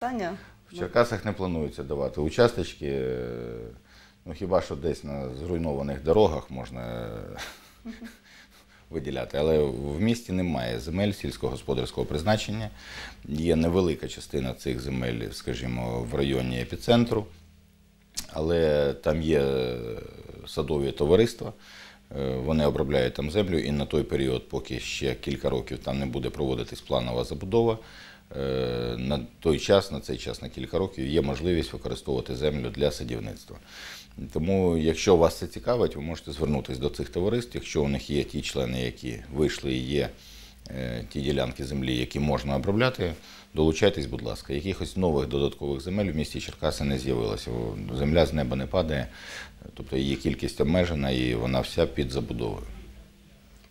Питання. В Черкасах не планується давати участочки. Ну, хіба що десь на зруйнованих дорогах можна виділяти. Але в місті немає земель сільськогосподарського призначення. Є невелика частина цих земель, скажімо, в районі епіцентру, але там є садові товариства. е, Вони обробляють там землю, і на той період, поки ще кілька років там не буде проводитись планова забудова, на той час, на цей час, на кілька років, є можливість використовувати землю для садівництва. Тому, якщо вас це цікавить, ви можете звернутися до цих товариств. Якщо у них є ті члени, які вийшли і є е, ті ділянки землі, які можна обробляти, долучайтесь, будь ласка. Якихось нових додаткових земель в місті Черкаси не з'явилося. Земля з неба не падає, тобто її кількість обмежена і вона вся під забудовою.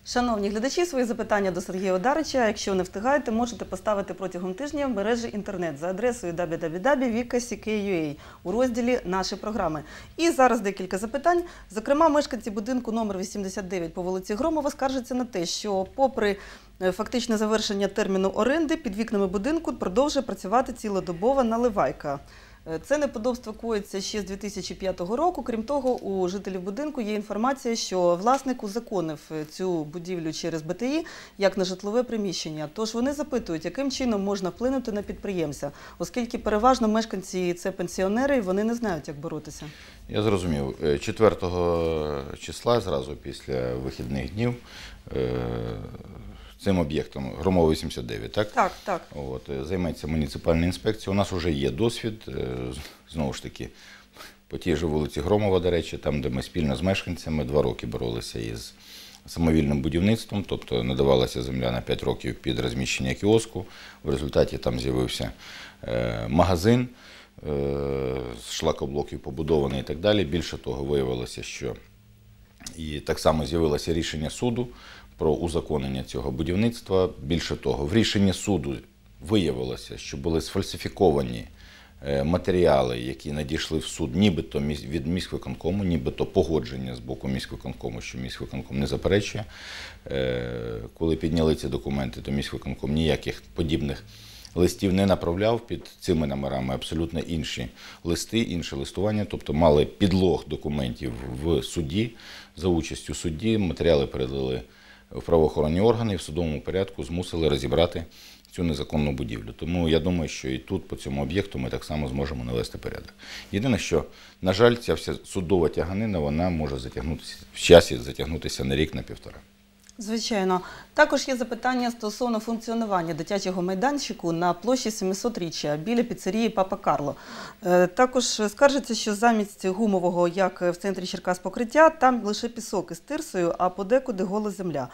Шановні глядачі, свої запитання до Сергія Одарича. Якщо не встигаєте, можете поставити протягом тижня в мережі інтернет за адресою www.vika.ua у розділі Наші програми. І зараз декілька запитань. Зокрема, мешканці будинку номер 89 по вулиці Громова скаржаться на те, що, попри е, фактичне завершення терміну оренди, під вікнами будинку продовжує працювати цілодобова наливайка. Е, Це неподобство коїться ще з 2005 року. Крім того, у жителів будинку є інформація, що власник узаконив е, цю будівлю через БТІ як на житлове приміщення. Тож вони запитують, яким чином можна вплинути на підприємця, оскільки переважно мешканці це пенсіонери, і вони не знають, як боротися. Я зрозумів. Е, 4 числа, зразу після вихідних днів, е, цим об'єктом Громова 89, так? Так, так. От, е, займеться муніципальна інспекція. У нас вже є досвід, е, знову ж таки, по тій же вулиці Громова, до речі, там, де ми спільно з мешканцями два роки боролися із самовільним будівництвом, тобто надавалася земля на 5 років під розміщення кіоску. В результаті там з'явився е, магазин з шлакоблоків побудований і так далі. Більше того, виявилося, що і так само з'явилося рішення суду про узаконення цього будівництва. Більше того, в рішенні суду виявилося, що були сфальсифіковані е, матеріали, які надійшли в суд, нібито від міськвиконкому, нібито погодження з боку міськвиконкому, що міськвиконком не заперечує. Е, Коли підняли ці документи, то міськвиконком ніяких подібних листів не направляв під цими номерами абсолютно інші листи, інше листування, тобто мали підлог документів в суді за участю судді. Матеріали передали в правоохоронні органи в судовому порядку змусили розібрати цю незаконну будівлю. Тому я думаю, що і тут по цьому об'єкту ми так само зможемо навести порядок. Єдине, що, на жаль, ця вся судова тяганина вона може затягнутися в часі, затягнутися на рік, на півтора. Звичайно, також є запитання стосовно функціонування дитячого майданчику на площі 700-річчя біля піцерії Папа Карло. Е, Також скаржиться, що замість гумового, як в центрі Черкас покриття, там лише пісок із тирсою, а подекуди гола земля.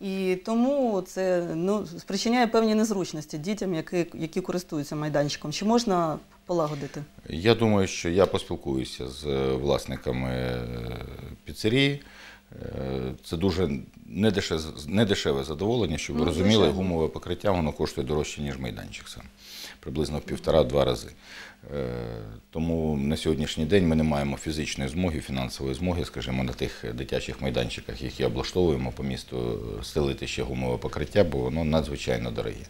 І тому це ну, спричиняє певні незручності дітям, які, які користуються майданчиком. Чи можна полагодити? Я думаю, що я поспілкуюся з е, власниками е, піцерії. Це дуже недешеве, задоволення, щоб ви Ну, розуміли, звичайно. гумове покриття воно коштує дорожче, ніж майданчик сам. Приблизно в півтора-два рази. Е, Тому на сьогоднішній день ми не маємо фізичної змоги, фінансової змоги, скажімо, на тих дитячих майданчиках, які облаштовуємо по місту, стелити ще гумове покриття, бо воно надзвичайно дороге.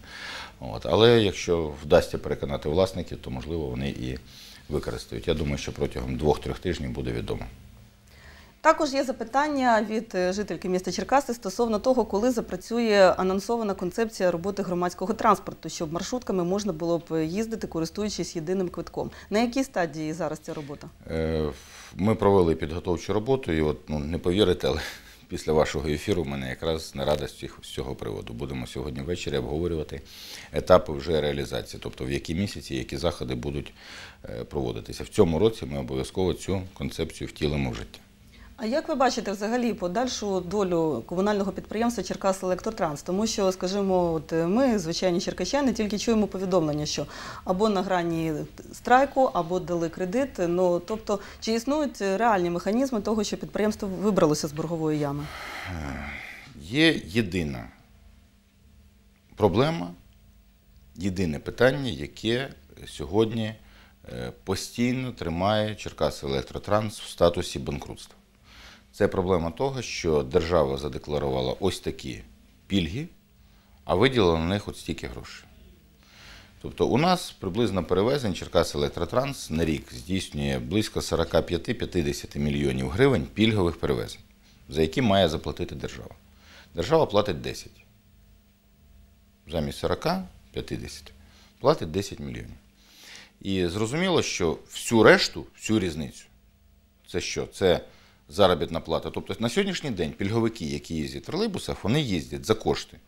От. Але якщо вдасться переконати власників, то можливо вони і використають. Я думаю, що протягом двох-трьох тижнів буде відомо. Також є запитання від е, жительки міста Черкаси стосовно того, коли запрацює анонсована концепція роботи громадського транспорту, щоб маршрутками можна було б їздити, користуючись єдиним квитком. На якій стадії зараз ця робота? Е, Ми провели підготовчу роботу, і от ну не повірите, але після вашого ефіру в мене якраз нарада з цих- з цього приводу. Будемо сьогодні ввечері обговорювати етапи вже реалізації, тобто в які місяці, які заходи будуть е, проводитися. В цьому році ми обов'язково цю концепцію втілимо в життя. А як ви бачите взагалі подальшу долю комунального підприємства Черкас Електротранс? Тому що, скажімо, от е, ми, звичайні черкащани, тільки чуємо повідомлення, що або на грані страйку, або дали кредит. Ну тобто, чи існують реальні механізми того, що підприємство вибралося з боргової ями? Є єдина проблема, єдине питання, яке сьогодні е, постійно тримає Черкас Електротранс в статусі банкрутства. Це проблема того, що держава задекларувала ось такі пільги, а виділила на них от стільки грошей. Тобто у нас приблизно перевезень Черкас Електротранс на рік здійснює близько 45-50 мільйонів гривень пільгових перевезень, за які має заплатити держава. Держава платить 10. Замість 40 50 платить 10 мільйонів. І зрозуміло, що всю решту, всю різницю, це що? Це заробітна плата. Тобто на сьогоднішній день пільговики, які їздять в тролейбусах, вони їздять за кошти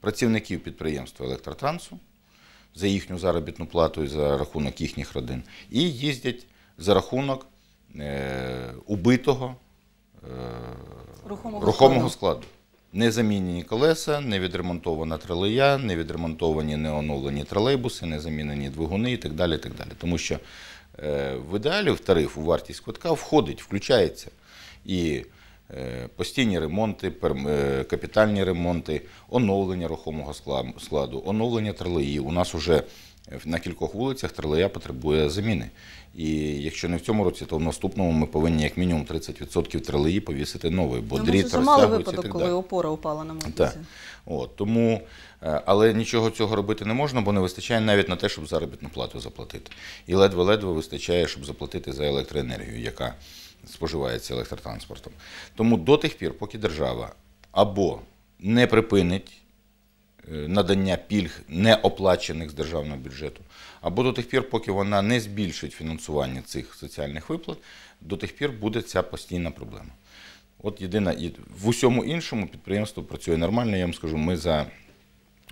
працівників підприємства електротрансу, за їхню заробітну плату і за рахунок їхніх родин, і їздять за рахунок е, убитого е, Рухомого рухомого складу. Не замінені колеса, не відремонтована тролея, не відремонтовані, не оновлені тролейбуси, не замінені двигуни і так далі. І так далі. Тому що е, в ідеалі в тариф у вартість квитка входить, включається і е, постійні ремонти, е, капітальні ремонти, оновлення рухомого складу, оновлення тролеї. У нас вже на кількох вулицях тролея потребує заміни. І якщо не в цьому році, то в наступному ми повинні як мінімум 30% тролеї повісити новий, бо дріт розтягується і випадок, так коли опора упала на мотузі. Так. От, тому, е, але нічого цього робити не можна, бо не вистачає навіть на те, щоб заробітну плату заплатити. І ледве-ледве вистачає, щоб заплатити за електроенергію, яка споживається електротранспортом. Тому до тих пір, поки держава або не припинить е, надання пільг не оплачених з державного бюджету, або до тих пір, поки вона не збільшить фінансування цих соціальних виплат, до тих пір буде ця постійна проблема. От єдина і в усьому іншому підприємство працює нормально. Я вам скажу, ми за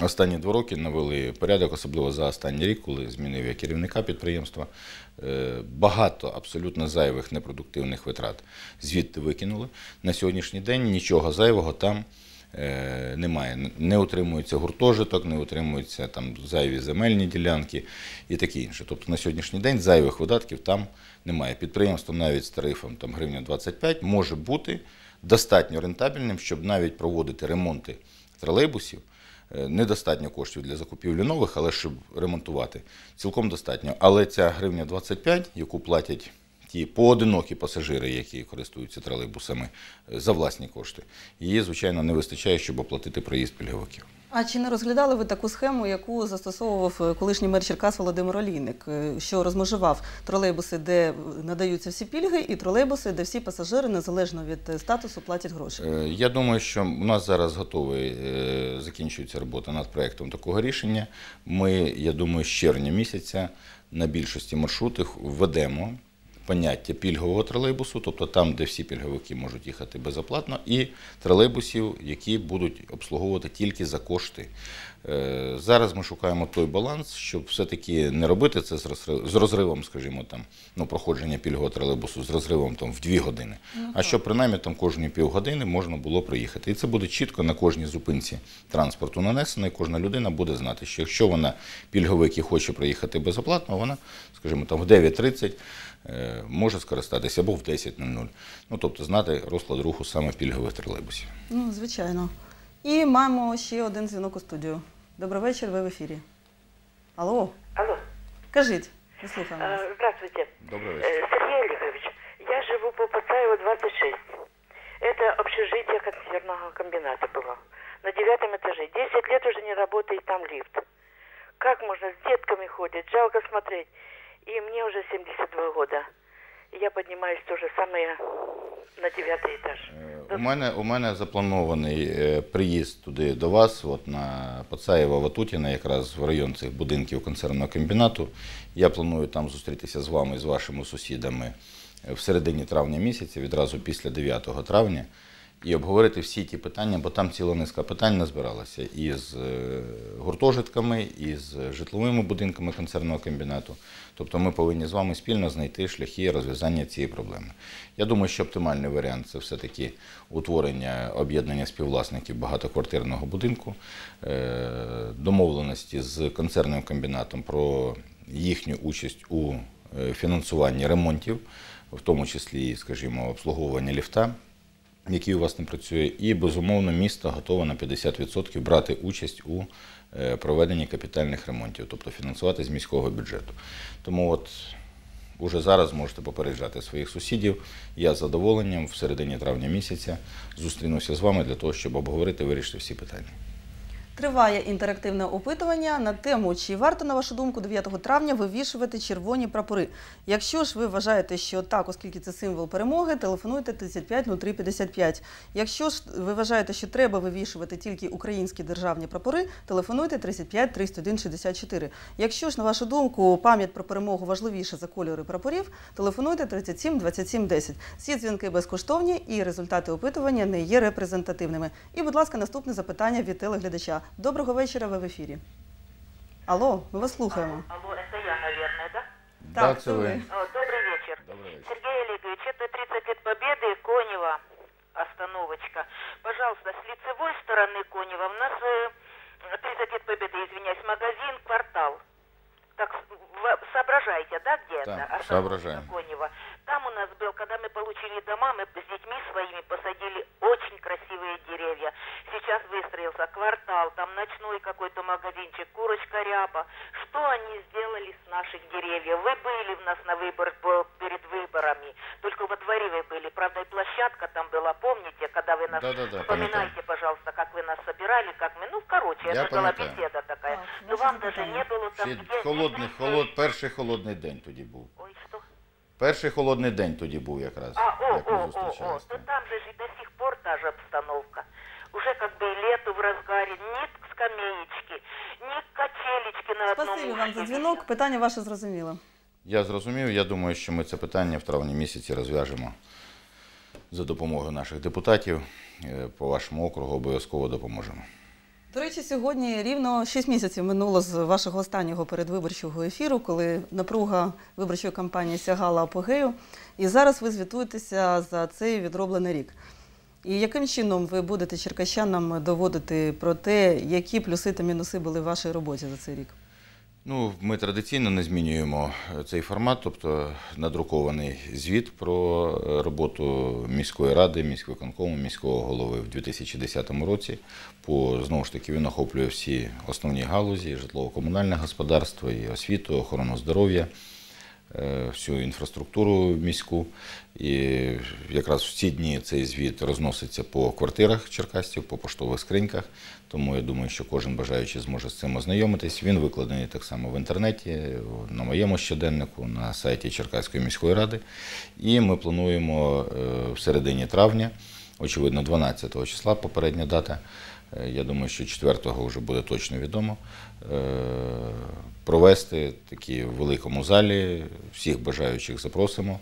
останні два роки навели порядок, особливо за останній рік, коли змінив я керівника підприємства. Е, Багато абсолютно зайвих непродуктивних витрат звідти викинули. На сьогоднішній день нічого зайвого там е, немає. Не утримується гуртожиток, не утримуються там зайві земельні ділянки і таке інше. Тобто на сьогоднішній день зайвих видатків там немає. Підприємство навіть з тарифом там, гривня 25 може бути достатньо рентабельним, щоб навіть проводити ремонти тролейбусів. Е, Недостатньо коштів для закупівлі нових, але щоб ремонтувати, цілком достатньо. Але ця гривня 25, яку платять ті поодинокі пасажири, які користуються тролейбусами е, за власні кошти, її, звичайно, не вистачає, щоб оплатити проїзд пільговиків. А чи не розглядали ви таку схему, яку застосовував е, колишній мер Черкас Володимир Олійник, е, що розмежував тролейбуси, де надаються всі пільги, і тролейбуси, де всі пасажири незалежно від е, статусу платять гроші? Я думаю, що у нас зараз готовий, закінчується робота над проєктом такого рішення. Ми, я думаю, з червня місяця на більшості маршрутів введемо поняття пільгового тролейбусу, тобто там, де всі пільговики можуть їхати безоплатно, і тролейбусів, які будуть обслуговувати тільки за кошти. Е, Зараз ми шукаємо той баланс, щоб все-таки не робити це з розри- з розривом, скажімо, там, ну, проходження пільгового тролейбусу з розривом там, в дві години, а щоб принаймні там кожні півгодини можна було проїхати. І це буде чітко на кожній зупинці транспорту нанесено, і кожна людина буде знати, що якщо вона пільговик і хоче проїхати безоплатно, вона, скажімо, там в 9.30 е, може скористатися або в 10.00. Ну, тобто знати розклад руху саме пільгових тролейбусів. Ну, звичайно. І маємо ще один дзвінок у студію. Добрий вечір, ви в ефірі. Алло, Алло, кажіть, ми слухаємо вас. э, здравствуйте. Добрий Э, Сергей Олегович, я живу по Пацаева 26. Это общежитие консервного комбината было. На девятом этаже. Десять лет уже не работает там лифт. Как можно? С детками ходят, жалко смотреть. И мне уже 72 года. Я піднімаюся теж саме на дев'ятий этаж. Е, У мене, у мене запланований е, приїзд туди до вас, от на Пацаєва Ватутіна, якраз в район цих будинків концерного комбінату. Я планую там зустрітися з вами і з вашими сусідами е, в середині травня місяця, відразу після 9 травня, і обговорити всі ті питання, бо там ціла низка питань назбиралася і з е, гуртожитками, і з житловими будинками концерного комбінату. Тобто ми повинні з вами спільно знайти шляхи розв'язання цієї проблеми. Я думаю, що оптимальний варіант це все-таки утворення об'єднання співвласників багатоквартирного будинку, е, домовленості з концерним комбінатом про їхню участь у е, фінансуванні ремонтів, в тому числі, скажімо, обслуговування ліфта який у вас не працює, і безумовно місто готове на 50% брати участь у е, проведенні капітальних ремонтів, тобто фінансувати з міського бюджету. Тому от уже зараз можете попереджати своїх сусідів. Я з задоволенням в середині травня місяця зустрінуся з вами для того, щоб обговорити вирішити всі питання. Триває інтерактивне опитування на тему, чи варто, на вашу думку, 9 травня вивішувати червоні прапори. Якщо ж ви вважаєте, що так, оскільки це символ перемоги, телефонуйте 350355. Якщо ж ви вважаєте, що треба вивішувати тільки українські державні прапори, телефонуйте 35 301 64. Якщо ж, на вашу думку, пам'ять про перемогу важливіша за кольори прапорів, телефонуйте 37 27 10. Всі дзвінки безкоштовні і результати опитування не є репрезентативними. І, будь ласка, наступне запитання від телеглядача. Доброго вечора, ви в ефірі. Алло, ми вас слухаємо. Алло, это я, наверное, да? Да, це це ви. О, добрый вечер. Добрий вечір. Сергей Олегович, это 30 лет Победы, Конева, остановочка. Пожалуйста, с лицевой стороны Конева у нас э, 30 лет Победы, извиняюсь, магазин «Квартал». Так, с- вы соображаете, да, где Так, это? Остановка соображаем. Конева. Там у нас был, когда мы получили дома, мы с детьми своими посадили очень красивые деревья. Сейчас выстроился квартал, там ночной какой-то магазинчик, курочка ряба. Что они сделали с наших деревьев? Вы были в нас на выбор перед выборами, только во дворе вы были. Правда, и площадка там была, помните, когда вы нас... Да-да-да, Вспоминайте, пожалуйста, как вы нас собирали, как мы... Ну, короче, Я это была пам'ятаю. беседа такая. Так, Но ваше вам даже не было там... Ще где- холодний, холод, перший холодний день тоді був. Перший холодний день тоді був якраз. А, о, як ми о, о, о, то там же ж и до сих пор та же обстановка. Уже как бы и лето в разгаре, ни скамеечки, ни качелечки на одном Спасибі вам за дзвінок. Питання ваше зрозуміло. Я зрозумів. Я думаю, що ми це питання в травні місяці розв'яжемо за допомогою наших депутатів. Е, По вашому округу обов'язково допоможемо. До речі, сьогодні рівно 6 місяців минуло з вашого останнього передвиборчого ефіру, коли напруга виборчої кампанії сягала апогею. І зараз ви звітуєтеся за цей відроблений рік. І яким чином ви будете черкащанам доводити про те, які плюси та мінуси були в вашій роботі за цей рік? Ну, ми традиційно не змінюємо е, цей формат, тобто надрукований звіт про е, роботу міської ради, міськвиконкому, міського голови в 2010 році. По знову ж таки він охоплює всі основні галузі: житлово-комунальне господарство, і освіту, охорону здоров'я, всю інфраструктуру міську. І якраз в ці дні цей звіт розноситься по квартирах черкасців, по поштових скриньках. Тому я думаю, що кожен бажаючий зможе з цим ознайомитись. Він викладений так само в інтернеті, на моєму щоденнику, на сайті Черкаської міської ради. І ми плануємо е, в середині травня, очевидно, 12 числа, попередня дата. Е, Я думаю, що 4-го вже буде точно відомо. е, Провести такі в великому залі. Всіх бажаючих запросимо.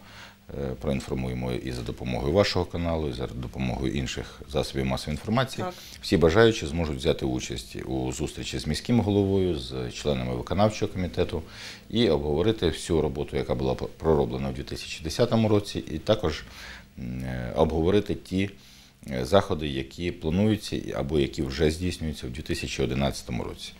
Е, Проінформуємо і за допомогою вашого каналу, і за допомогою інших засобів масової інформації. Так. Всі бажаючі зможуть взяти участь у зустрічі з міським головою, з членами виконавчого комітету і обговорити всю роботу, яка була пророблена у 2010 році, і також обговорити ті заходи, які плануються або які вже здійснюються у 2011 році.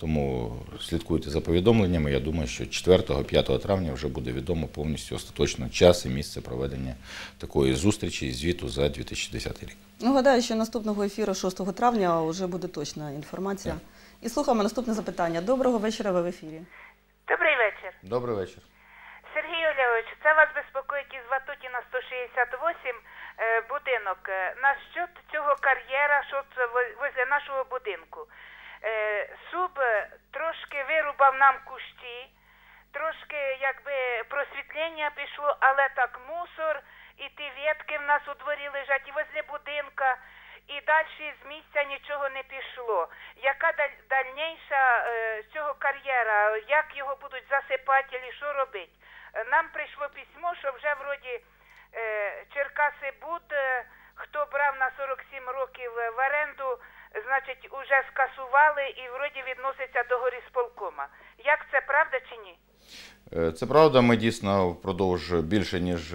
Тому слідкуйте за повідомленнями. Я думаю, що 4-5 травня вже буде відомо повністю остаточно час і місце проведення такої зустрічі і звіту за 2010 рік. Ну, гадаю, що наступного ефіру 6 травня вже буде точна інформація. І слухаємо наступне запитання. Доброго вечора, ви в ефірі. Добрий вечір. Добрий вечір. Сергій Олегович, це вас безпокоїть із Ватутіна 168 е, будинок. Е, На цього кар'єра, що це возле нашого будинку? Е, Суб е, трошки вирубав нам кущі, трошки якби просвітлення пішло, але так мусор, і ті ветки в нас у дворі лежать, і возле будинка, і далі з місця нічого не пішло. Яка даль- дальніша е, цього кар'єра? Як його будуть засипати, і що робити? Е, Нам прийшло письмо, що вже вроді е, Черкаси Буд, е, хто брав на 47 років е, в оренду, значить, уже скасували і вроді відноситься до горісполкома. Як це правда чи ні? Е, Це правда. Ми дійсно впродовж більше ніж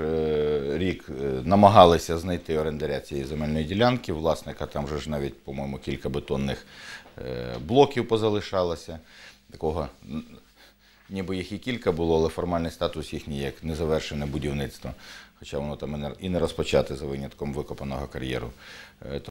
рік намагалися знайти орендаря цієї земельної ділянки. Власника там вже ж навіть, по-моєму, кілька бетонних блоків позалишалося. Такого ніби їх і кілька було, але формальний статус їхній як незавершене будівництво. Хоча воно там і не- розпочате за винятком викопаного кар'єру. Е,